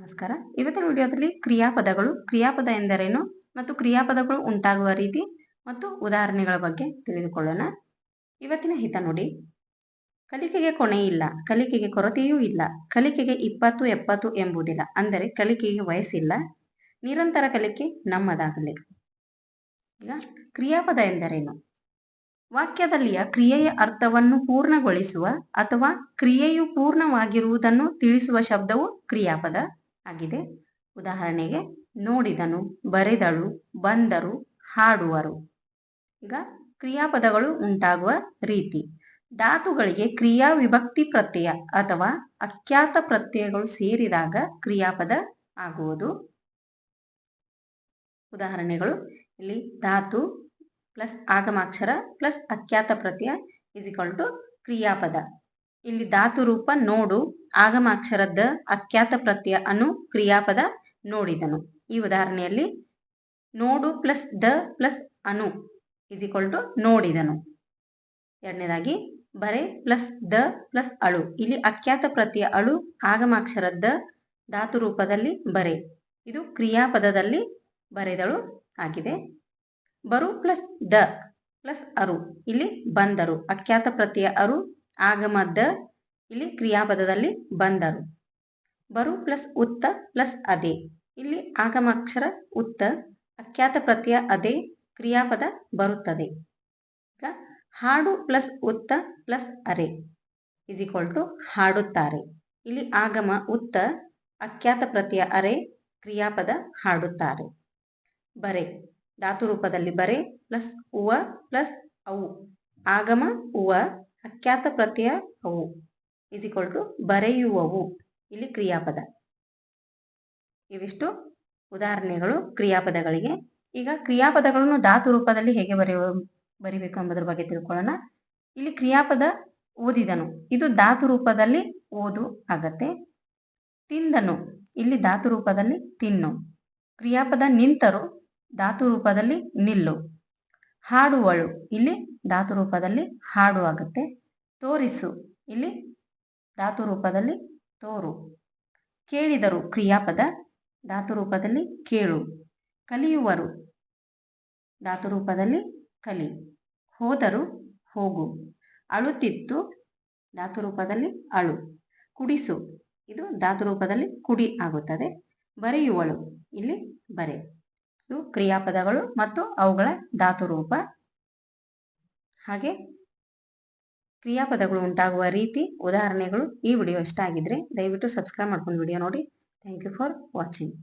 ನಮಸ್ಕಾರ. ಇವತ್ತಿನ ವಿಡಿಯೋದಲ್ಲಿ ಕ್ರಿಯಾಪದಗಳು, ಕ್ರಿಯಾಪದ ಎಂದರೇನು ಮತ್ತು ಕ್ರಿಯಾಪದಗಳು ಉಂಟಾಗುವ ರೀತಿ ಮತ್ತು ಉದಾಹರಣೆಗಳ ಬಗ್ಗೆ ತಿಳಿದುಕೊಳ್ಳೋಣ. ಇವತ್ತಿನ ಹಿತ ನೋಡಿ. ಕಲಿಕೆಗೆ ಕೊನೆ ಇಲ್ಲ, ಕಲಿಕೆಗೆ ಕೊರತೆಯೂ ಇಲ್ಲ, ಕಲಿಕೆಗೆ ಇಪ್ಪತ್ತು ಎಪ್ಪತ್ತು ಎಂಬುದಿಲ್ಲ, ಅಂದರೆ ಕಲಿಕೆಗೆ ವಯಸ್ಸಿಲ್ಲ, ನಿರಂತರ ಕಲಿಕೆ ನಮ್ಮದಾಗಲಿ. ಈಗ ಕ್ರಿಯಾಪದ ಎಂದರೇನು? ವಾಕ್ಯದಲ್ಲಿಯ ಕ್ರಿಯೆಯ ಅರ್ಥವನ್ನು ಪೂರ್ಣಗೊಳಿಸುವ ಅಥವಾ ಕ್ರಿಯೆಯು ಪೂರ್ಣವಾಗಿರುವುದನ್ನು ತಿಳಿಸುವ ಶಬ್ದವು ಕ್ರಿಯಾಪದ. ಆಗಿದೆ. ಉದಾಹರಣೆಗೆ, ನೋಡಿದನು, ಬರೆದಳು, ಬಂದರು, ಹಾಡುವರು. ಈಗ ಕ್ರಿಯಾಪದಗಳು ಉಂಟಾಗುವ ರೀತಿ. ಧಾತುಗಳಿಗೆ ಕ್ರಿಯಾ ವಿಭಕ್ತಿ ಪ್ರತ್ಯಯ ಅಥವಾ ಅಖ್ಯಾತ ಪ್ರತ್ಯಯಗಳು ಸೇರಿದಾಗ ಕ್ರಿಯಾಪದ ಆಗುವುದು. ಉದಾಹರಣೆಗಳು, ಇಲ್ಲಿ ಧಾತು ಪ್ಲಸ್ ಆಗಮಾಕ್ಷರ ಪ್ಲಸ್ ಅಖ್ಯಾತ ಪ್ರತ್ಯಯ ಇಸ್ ಟು ಕ್ರಿಯಾಪದ. ಇಲ್ಲಿ ಧಾತು ರೂಪ ನೋಡು, ಆಗಮಾಕ್ಷರದ ಅಖ್ಯಾತ ಪ್ರತ್ಯಯ ಅನು ಕ್ರಿಯಾಪದ ನೋಡಿದನು. ಈ ಉದಾಹರಣೆಯಲ್ಲಿ ನೋಡು ಪ್ಲಸ್ ದ ಪ್ಲಸ್ ಅನು ಇಸ್ ಈಕ್ವಲ್ ಟು ನೋಡಿದನು. ಎರಡನೇದಾಗಿ ಬರೆ ಪ್ಲಸ್ ದ ಪ್ಲಸ್ ಅಳು. ಇಲ್ಲಿ ಅಖ್ಯಾತ ಪ್ರತ್ಯಯ ಅಳು, ಆಗಮಾಕ್ಷರದ ಧಾತು ರೂಪದಲ್ಲಿ ಬರೆ. ಇದು ಕ್ರಿಯಾಪದದಲ್ಲಿ ಬರೆದಳು ಆಗಿದೆ. ಬರು ಪ್ಲಸ್ ದ ಪ್ಲಸ್ ಅರು. ಇಲ್ಲಿ ಬಂದರು. ಅಖ್ಯಾತ ಪ್ರತ್ಯಯ ಅರು ಆಗಮದ ಇಲ್ಲಿ ಕ್ರಿಯಾಪದದಲ್ಲಿ ಬಂದರು. ಬರು ಪ್ಲಸ್ ಉತ್ತ ಪ್ಲಸ್ ಅದೇ. ಇಲ್ಲಿ ಆಗಮಾಕ್ಷರ ಉತ್ತ ಅಖ್ಯಾತ ಪ್ರತ್ಯಯ ಅದೇ ಕ್ರಿಯಾಪದ ಬರುತ್ತದೆ. ಈಗ ಹಾಡು ಪ್ಲಸ್ ಉತ್ತ ಪ್ಲಸ್ ಅರೆ ಇಸ್ ಟು ಹಾಡುತ್ತಾರೆ. ಇಲ್ಲಿ ಆಗಮ ಉತ್ತ ಅಖ್ಯಾತ ಪ್ರತ್ಯಯ ಅರೆ ಕ್ರಿಯಾಪದ ಹಾಡುತ್ತಾರೆ. ಬರೆ ಧಾತು ರೂಪದಲ್ಲಿ ಬರೆ ಪ್ಲಸ್ ಉವ ಪ್ಲಸ್ ಅವು ಆಗಮ, ಉವ ಅಖ್ಯಾತ ಪ್ರತ್ಯಯ ಅವು. ಇಸ್ ಟು ಬರೆಯುವವು. ಇಲ್ಲಿ ಕ್ರಿಯಾಪದ. ಇವಿಷ್ಟು ಉದಾಹರಣೆಗಳು ಕ್ರಿಯಾಪದಗಳಿಗೆ. ಈಗ ಕ್ರಿಯಾಪದಗಳನ್ನು ಧಾತು ರೂಪದಲ್ಲಿ ಹೇಗೆ ಬರೆಯುವ ಬರಿಬೇಕು ಎಂಬುದರ ಬಗ್ಗೆ ತಿಳ್ಕೊಳ್ಳೋಣ. ಇಲ್ಲಿ ಕ್ರಿಯಾಪದ ಓದಿದನು. ಇದು ಧಾತು ರೂಪದಲ್ಲಿ ಓದು ಆಗತ್ತೆ. ತಿಂದನು. ಇಲ್ಲಿ ಧಾತು ರೂಪದಲ್ಲಿ ತಿನ್ನು. ಕ್ರಿಯಾಪದ ನಿಂತರು ಧಾತು ರೂಪದಲ್ಲಿ ನಿಲ್ಲು. ಹಾಡುವಳು. ಇಲ್ಲಿ ಧಾತು ರೂಪದಲ್ಲಿ ಹಾಡು ಆಗುತ್ತೆ. ತೋರಿಸು. ಇಲ್ಲಿ ಧಾತು ರೂಪದಲ್ಲಿ ತೋರು. ಕೇಳಿದರು ಕ್ರಿಯಾಪದ ಧಾತು ರೂಪದಲ್ಲಿ ಕೇಳು. ಕಲಿಯುವರು ಧಾತು ರೂಪದಲ್ಲಿ ಕಲಿ. ಹೋದರು ಹೋಗು. ಅಳುತ್ತಿತ್ತು ಧಾತು ರೂಪದಲ್ಲಿ ಅಳು. ಕುಡಿಸು. ಇದು ಧಾತು ರೂಪದಲ್ಲಿ ಕುಡಿ ಆಗುತ್ತದೆ. ಬರೆಯುವಳು. ಇಲ್ಲಿ ಬರೆ. ಇವು ಕ್ರಿಯಾಪದಗಳು ಮತ್ತು ಅವುಗಳ ಧಾತು ರೂಪ. ಹಾಗೆ ಕ್ರಿಯಾಪದಗಳು ಉಂಟಾಗುವ ರೀತಿ ಉದಾಹರಣೆಗಳು ಈ ವಿಡಿಯೋ ಇಷ್ಟ ಆಗಿದ್ರೆ ದಯವಿಟ್ಟು ಸಬ್ಸ್ಕ್ರೈಬ್ ಮಾಡ್ಕೊಂಡು ವಿಡಿಯೋ ನೋಡಿ. Thank you for watching